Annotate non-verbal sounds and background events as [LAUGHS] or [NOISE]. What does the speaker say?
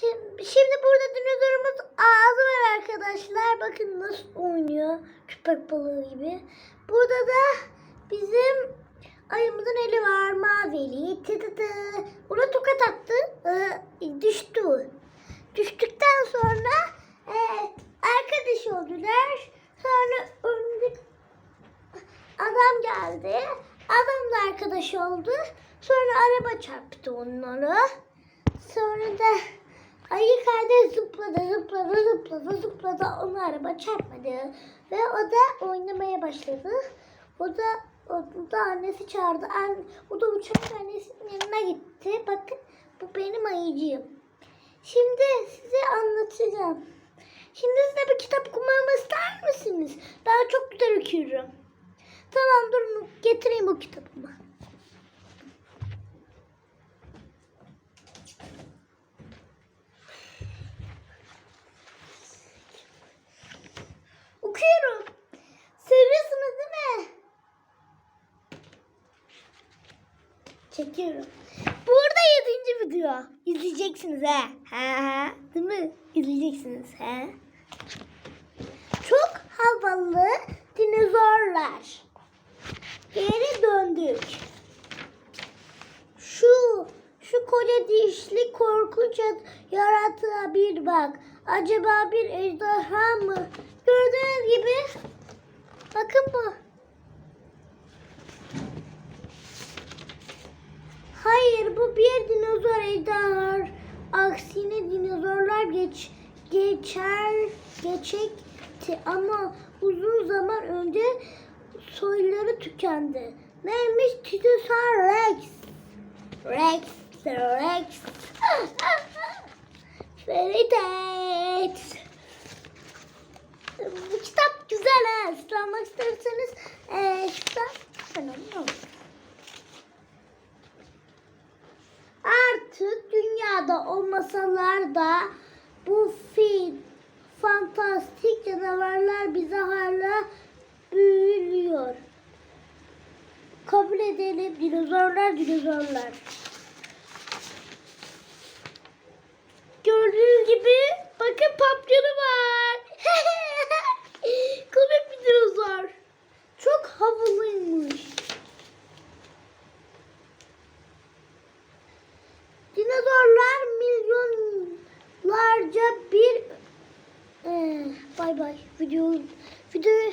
Şimdi, şimdi burada dinozorumuz ağzı var arkadaşlar. Bakın nasıl oynuyor. Köpek balığı gibi. Burada da bizim ayımızın eli var. Mavili. Tı tı tı. Ona tokat attı. Ee, düştü. Düştükten sonra e, arkadaş oldular. Sonra örümcek adam geldi. Adamla arkadaş oldu. Sonra araba çarptı onları. Sonra da ayı kardeş zıpladı, zıpladı, zıpladı, zıpladı. Onu araba çarpmadı. Ve o da oynamaya başladı. O da o da annesi çağırdı. An, o da uçak annesinin yanına gitti. Bakın bu benim ayıcığım. Şimdi size anlatacağım. Şimdi size bir kitap okumamı ister misiniz? Ben çok güzel okuyorum. Tamam durun getireyim bu kitabımı. Okuyorum. Seviyorsunuz değil mi? Çekiyorum. Burada yedinci video. İzleyeceksiniz he. He he. Değil mi? İzleyeceksiniz he. Çok havalı dinozorlar. Geri döndük. Şu şu koca dişli korkunç yaratığa bir bak. Acaba bir ejderha mı? Gördüğünüz gibi bakın bu. Bu bir dinozor ejderha. Aksine dinozorlar geç geçer geçekti ama uzun zaman önce soyları tükendi. Neymiş? Titosaur Rex. Rex, Rex. [LAUGHS] Feridet. Bu kitap güzel ha. Siz almak isterseniz ee, şuradan önemli olur. Olmasalar da bu film fantastik canavarlar bize hala büyülüyor. Kabul edelim dinozorlar dinozorlar. Gördüğünüz gibi bakın papyonu var. [LAUGHS] Komik bir dinozor. Çok havalıymış. Dinozorlar milyonlarca bir Ee, bay bay. Video videoyu